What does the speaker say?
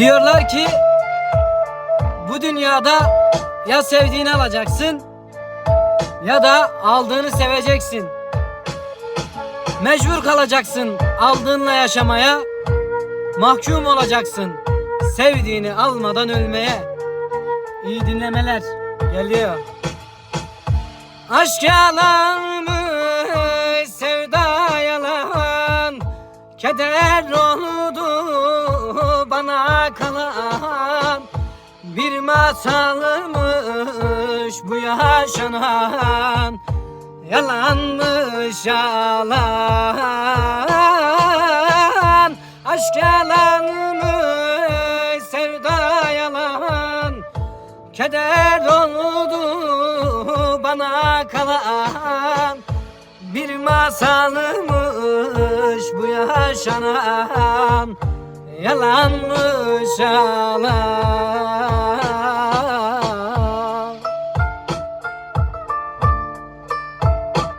Diyorlar ki bu dünyada ya sevdiğini alacaksın ya da aldığını seveceksin. Mecbur kalacaksın aldığınla yaşamaya. Mahkum olacaksın sevdiğini almadan ölmeye. İyi dinlemeler geliyor. Aşk yalanmış, sevda yalan Keder oldu bana kalan Bir masalmış bu yaşanan Yalanmış yalan. Aşk yalanmış, sevda yalan. Keder oldu bana kalan Bir masalmış bu yaşanan Yalanmış yalan